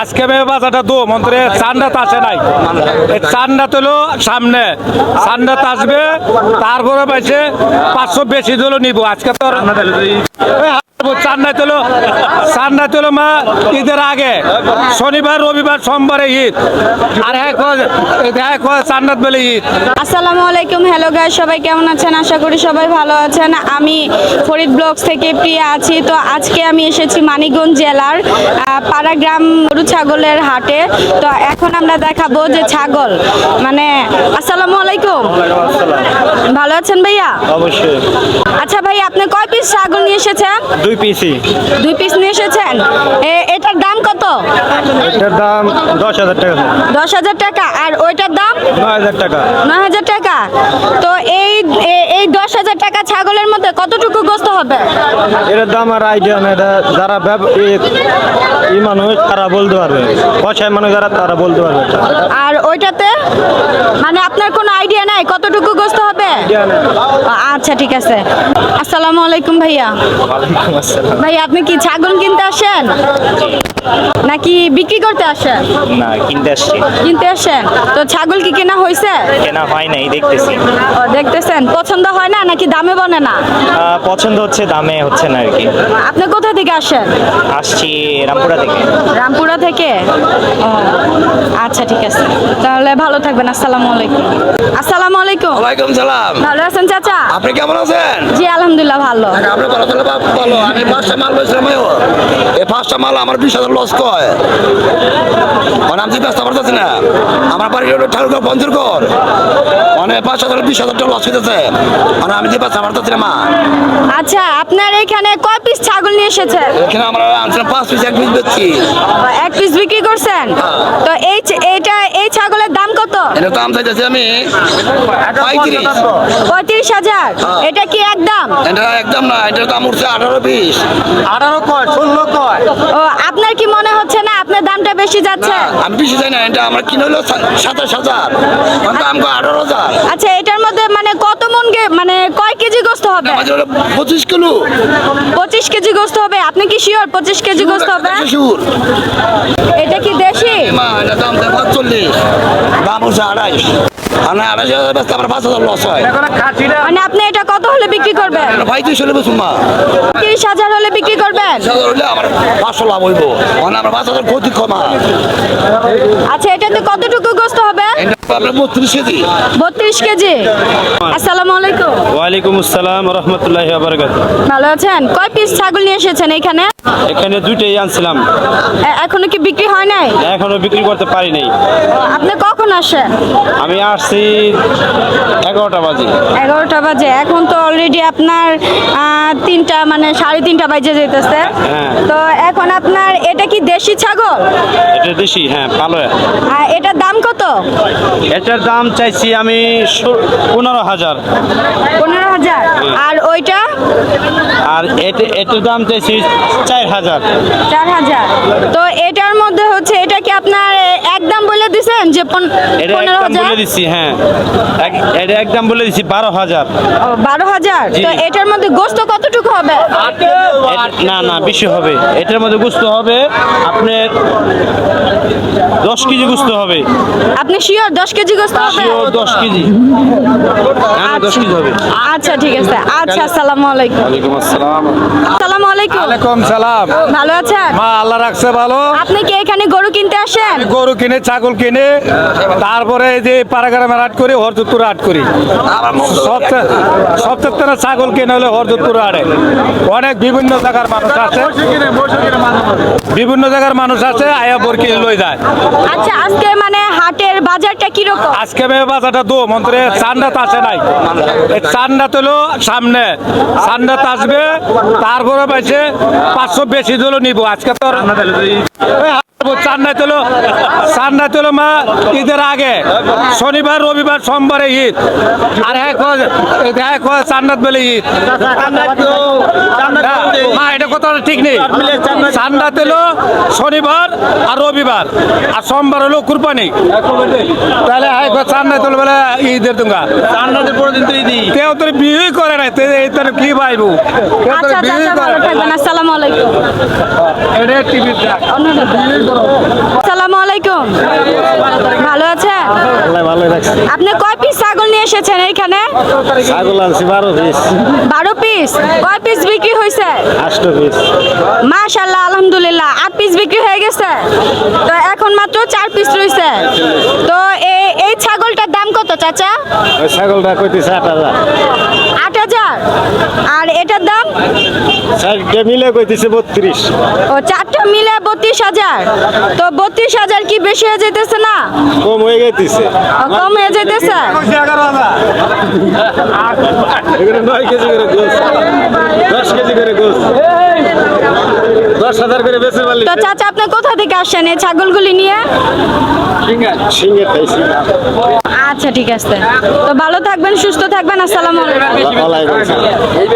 আজকে মেয়ে বাজারটা দো মন্ত্রে চান্দাত আসে নাই। এই তো হলো সামনে। তো আসবে, তারপরে পাইছে পাঁচশো বেশি দিলেও নিব। আজকে তো চান্দাত হলো মা ঈদের আগে। শনিবার রবিবার সোমবারে ঈদ। আর চান্দাত বলে ঈদ। আসসালামু আলাইকুম হ্যালো গাইস সবাই কেমন আছেন? আশা করি সবাই ভালো আছেন। আমি ফরিদ ব্লগস থেকে প্রিয়া আছি। তো আজকে আমি এসেছি মানিকগঞ্জ জেলার আহ, পাড়াগ্রাম গরু ছাগলের হাটে। তো এখন আমরা দেখাবো যে ছাগল মানে আসসালামু আলাইকুম। ভালো আছেন ভাইয়া? অবশ্যই। আচ্ছা ভাই আপনি কয় পিস ছাগল নিয়ে এসেছেন? দুই পিসি দুই পিস নিয়ে এসেছেন? এটার দাম কত? এটার দাম দশ হাজার টাকা। দশ হাজার টাকা। আর ওইটার দাম? নয় হাজার টাকা। নয় হাজার টাকা। তো এই এই দশ হাজার টাকা ছাগলের মধ্যে কতটুকু গোস্ত হবে? এটার দাম আর আইডিয়া না এটা যারা ব্যব- ই- ই মানুষ তারা বলতে পারবে। পয়সায় মানুষ যারা তারা বলতে পারবে আর ওইটাতে? মানে আপনার কোনো আইডিয়া নাই কতটুকু গোস্ত হবে? আচ্ছা ঠিক আছে। আসসালামু আলাইকুম ভাইয়া। ভাই আপনি কি ছাগল কিনতে আসেন? নাকি বিক্রি করতে আসেন? না কিনতে আসছি। কিনতে আসেন? তো ছাগল কি কেনা হয়েছে কেনা হয় নাই দেখতেছি। ও দেখতেছেন। পছন্দ হয় না নাকি দামে বনে না? পছন্দ হচ্ছে দামে হচ্ছে না আর কি। আপনি কোথা থেকে আসেন? আসছি রামপুরা থেকে। রামপুরা থেকে? ও, আচ্ছা ঠিক আছে। তাহলে ভালো থাকবেন। আসসালামু আলাইকুম। আসসালামু আলাইকুম। ওয়ালাইকুম সালাম। ভালো আছেন চাচা? আপনি কেমন আছেন? জি আলহামদুলিল্লাহ ভালো। আপনি ভালো তাহলে ভালো। আমি পাঁচটা মাল লইছিলাম এই পাঁচটা মাল আমার বিশ হাজার লস কয়। মানে আমি ব্যস্ত পারতেছি না? আমার বাড়ি হলো মানে পাঁচ হাজার বিশ হাজার টাকা লস হইতেছে। মানে আমি যে ব্যস্ত পারতেছি না মা? আচ্ছা আপনার এখানে কয় পিস ছাগল নিয়ে এসেছেন? এখানে আমরা আনছিলাম পাঁচ পিস এক পিস বেচছি। এক পিস বিক্রি করছেন? তো এই ছ- এইটা এই ছাগলের দাম কত এটা দাম চাইতেছি আমি। পঁয়ত্রিশ। পঁয়ত্রিশ হাজার। এটা কি একদম? এটা একদম না এটা দাম উঠছে আঠারো বিশ। আঠারো কয় ষোলো কয়? ও আপনার কি মনে হচ্ছে বেশি যাচ্ছে? আমি বেশি চাই না এটা আমার কিনে হলো সাতাশ হাজার। দাম আঠারো হাজার। আচ্ছা এটার মধ্যে মানে কত মন মানে কয় কেজি গোস্ত হবে? পঁচিশ কিলো। পঁচিশ কেজি গোস্ত হবে। আপনি কি শিওর পঁচিশ কেজি গোস্ত হবে? এটা কি দেশি? মা এটা দাম দেয় পাঁচচল্লিশ দাম হচ্ছে আড়াইশ। আর না আড়াইশ হাজার পাঁচ হাজার লস হয়। মানে আপনি এটা কত হলে বিক্রি করবেন? পঁয়ত্রিশ হলে মা। তিরিশ হাজার হলে বিক্রি করবেন? পাঁচ আমার পাঁচশো লাভ হইব। মানে আমার পাঁচ হাজার ক্ষতি কমা। আচ্ছা এটাতে কতটুকু গোস্ত হবে? বত্রিশ কেজি। আসসালামু আলাইকুম। ওয়ালাইকুম আসসালাম রহমতুল্লাহ বারকাত ভালো আছেন? কয় পিস ছাগল নিয়ে এসেছেন এখানে? এখানে দুইটাই আনছিলাম। এখনও কি বিক্রি হয় নাই? এখনও বিক্রি করতে পারি নাই। আপনি কখন আসেন? আমি আসছি এগারোটা বাজে। এগারোটা বাজে। এখন তো অলরেডি আপনার আহ, তিনটা মানে সাড়ে তিনটা বাজে যেতেছে। হ্যাঁ। তো এখন আপনার এটা কি দেশি ছাগল? এটা দেশি হ্যাঁ ভালো আর এটার দাম কত? এটার দাম চাইছি আমি পনেরো হাজার। পনেরো হাজার। আর ওইটা? আর এটা এটার দাম চাইছি চার হাজার। চার হাজার। তো এটার মধ্যে হচ্ছে এটা কি আপনার বলে দিছেন যে পনেরো হাজার। বলে দিচ্ছি হ্যাঁ। এটা একদম বলে দিচ্ছি বারো হাজার। বারো হাজার? তো এটার মধ্যে গোস্ত কতটুকু হবে? না না বেশি হবে। এটার মধ্যে গুস্ত হবে আপনার দশ কেজি গুস্ত হবে। আপনি শিওর দশ কেজি গোস্ত হবে? শিওর দশ কেজি। না দশ কেজি হবে। আচ্ছা ঠিক আছে। আচ্ছা আসসালামু আলাইকুম। ওয়ালাইকুম আসসালাম। আসসালামু আলাইকুম। ওয়ালাইকুম সালাম। ভালো আছেন? মা আল্লাহ রাখছে ভালো। আপনি কি এখানে গরু কিনতে আসেন? গরু কিনে ছাগল কিনে তারপরে এই যে পাড়াগ্রামের হাট করি হরদত্তুর হাট করি। সপ্তাহ ছাগল কিনে হলে হরদত্তুর হাটে অনেক বিভিন্ন জায়গার মানুষ আছে। বিভিন্ন জায়গার মানুষ আছে আয়া বর কিনে লই যায়। আচ্ছা আজকে মানে হাটের বাজারটা কীরকম? আজকে মেয়ে বাজারটা দো মন্ত্রে চান্দাত আসে নাই। এই চান্দাত হলো সামনে। চান্দাত আসবে তারপরে পাইছে পাঁচশো বেশি দিলো নিব। আজকে তো হলো চান্দাত হলো মা ঈদের আগে। শনিবার রবিবার সোমবারে ঈদ। আর কয় বলে ঈদ। না, এটা কথা ঠিক নেই। চান্দাত হলো শনিবার আর রবিবার। আর সোমবার হলো কুরবানি। তাহলে কয় হলো বলে ঈদের দুঙ্গা। চান্দাদের পরের দিন তো ঈদি তেও তোর বিয়ে করে তে তোর কি পাইবো কেউ তোর আচ্ছা বিয়ে করে থাকবেন আসসালামু আলাইকুম। এটা টিভি আলাইকুম। ভালো আছেন? আপনি কয় পিস ছাগল নিয়ে এসেছেন এইখানে ছাগল আনছি বারো পিস বারো পিস কয় পিস বিক্রি হয়েছে? আষ্ট পিস মাশাল্লাহ আলহামদুলিল্লাহ। আট পিস বিক্রি হয়ে গেছে? তো এখন মাত্র চার পিস রয়েছে। তো এই এই ছাগলটার দাম কত চাচা? ছাগলটা কইতেছে আট হাজার। আট হাজার। আর এটার দাম? চারটা মিলে কইতেছে বত্রিশ। ও চারটা মিলে বত্রিশ হাজার। তো বত্রিশ হাজার কি বেশি হয়ে যেতেছে না? কম হয়ে গেছে কম হয়ে যেতেছে নয় কেজি করে গোস। দশ কেজি করে গোস। দশ হাজার করে পারলি তো চাচা আপনি কোথা থেকে আসছেন এই ছাগলগুলি নিয়ে? আচ্ছা ঠিক আছে। তো ভালো থাকবেন সুস্থ থাকবেন আসসালামু আলাইকুম। আসসালাম